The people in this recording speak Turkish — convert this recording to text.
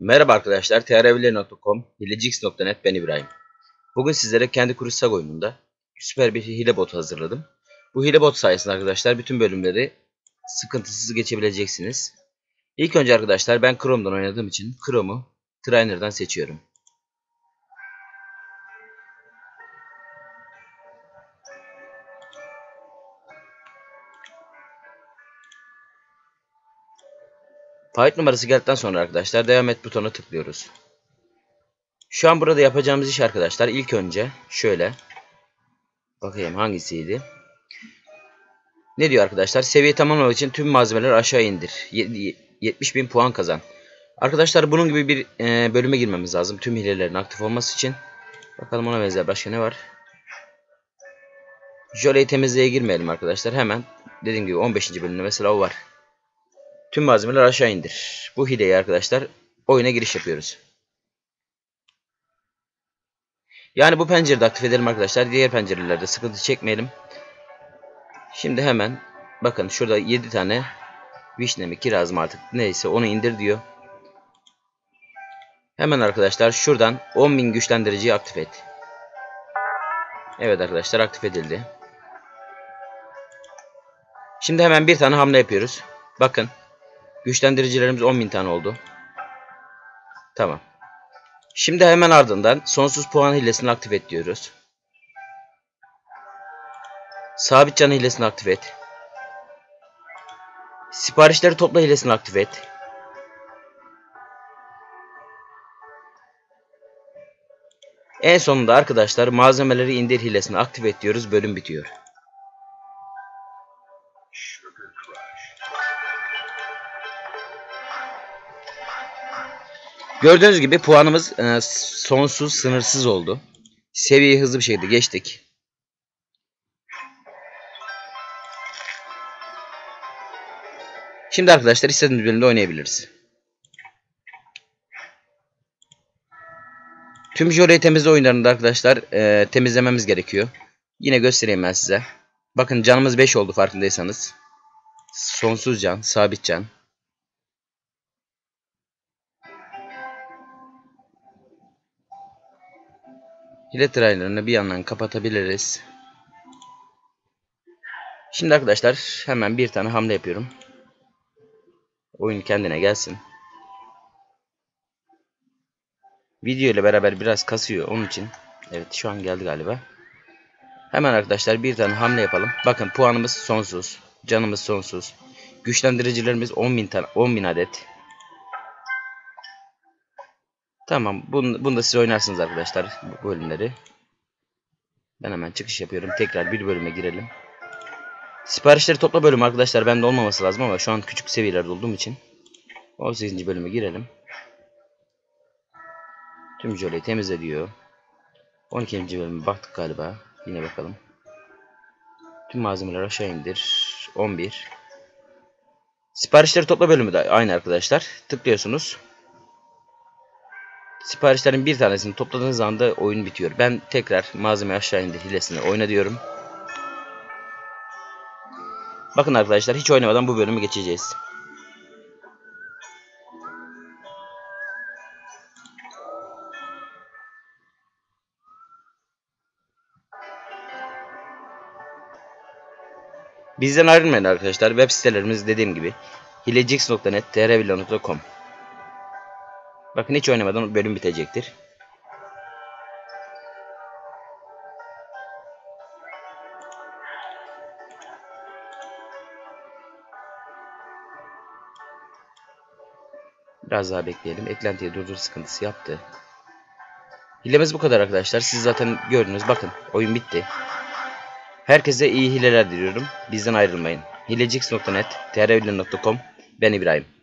Merhaba arkadaşlar, trvl.com, hilecix.net ben İbrahim. Bugün sizlere kendi kuruş sag oyununda süper bir hile hazırladım. Bu hile bot sayesinde arkadaşlar bütün bölümleri sıkıntısız geçebileceksiniz. İlk önce arkadaşlar ben Chrome'dan oynadığım için Chrome'u Trainer'dan seçiyorum. Fayet numarası geldikten sonra arkadaşlar devam et butonuna tıklıyoruz. Şu an burada yapacağımız iş arkadaşlar ilk önce şöyle bakayım hangisiydi? Ne diyor arkadaşlar? Seviye tamamlamak için tüm malzemeleri aşağı indir. 70.000 puan kazan. Arkadaşlar bunun gibi bir e, bölüme girmemiz lazım. Tüm hilelerin aktif olması için. Bakalım ona benzer başka ne var? Jöleyi temizliğe girmeyelim arkadaşlar. Hemen dediğim gibi 15. bölümde mesela o var. Tüm malzemeleri aşağı indir. Bu hileyi arkadaşlar oyuna giriş yapıyoruz. Yani bu pencerede aktif edelim arkadaşlar. Diğer pencerelerde sıkıntı çekmeyelim. Şimdi hemen bakın şurada 7 tane vişne mi kiraz mı artık neyse onu indir diyor. Hemen arkadaşlar şuradan 10.000 güçlendiriciyi aktif et. Evet arkadaşlar aktif edildi. Şimdi hemen bir tane hamle yapıyoruz. Bakın. Güçlendiricilerimiz 10.000 tane oldu. Tamam. Şimdi hemen ardından sonsuz puan hilesini aktif et diyoruz. Sabit can hilesini aktif et. Siparişleri topla hilesini aktif et. En sonunda arkadaşlar malzemeleri indir hilesini aktif et diyoruz. Bölüm bitiyor. Gördüğünüz gibi puanımız e, sonsuz sınırsız oldu. Seviyeyi hızlı bir şekilde geçtik. Şimdi arkadaşlar istediğimiz bölümde oynayabiliriz. Tüm Joray temizle oyunlarında arkadaşlar e, temizlememiz gerekiyor. Yine göstereyim ben size. Bakın canımız 5 oldu farkındaysanız. Sonsuz can, sabit can. Hile trailerını bir yandan kapatabiliriz. Şimdi arkadaşlar hemen bir tane hamle yapıyorum. Oyun kendine gelsin. Video ile beraber biraz kasıyor onun için. Evet şu an geldi galiba. Hemen arkadaşlar bir tane hamle yapalım. Bakın puanımız sonsuz. Canımız sonsuz. Güçlendiricilerimiz 10.000 tane 10.000 adet. Tamam. Bunu, bunu da siz oynarsınız arkadaşlar. Bu bölümleri. Ben hemen çıkış yapıyorum. Tekrar bir bölüme girelim. Siparişleri topla bölüm arkadaşlar. Bende olmaması lazım ama şu an küçük seviyelerde olduğum için. 18. bölüme girelim. Tüm jöleyi temizle diyor. 12. bölüme baktık galiba. Yine bakalım. Tüm malzemeleri aşağı indir. 11. Siparişleri topla bölümü de aynı arkadaşlar. Tıklıyorsunuz. Siparişlerin bir tanesini topladığınız anda oyun bitiyor. Ben tekrar malzeme aşağı indir hilesini oyna diyorum. Bakın arkadaşlar hiç oynamadan bu bölümü geçeceğiz. Bizden ayrılmayın arkadaşlar. Web sitelerimiz dediğim gibi hilecix.net, trvilla.com Bakın hiç oynamadan bölüm bitecektir. Biraz daha bekleyelim. Eklentiye durdur sıkıntısı yaptı. Hilemiz bu kadar arkadaşlar. Siz zaten gördünüz. Bakın oyun bitti. Herkese iyi hileler diliyorum. Bizden ayrılmayın. Hilecix.net, trvilla.com Ben İbrahim.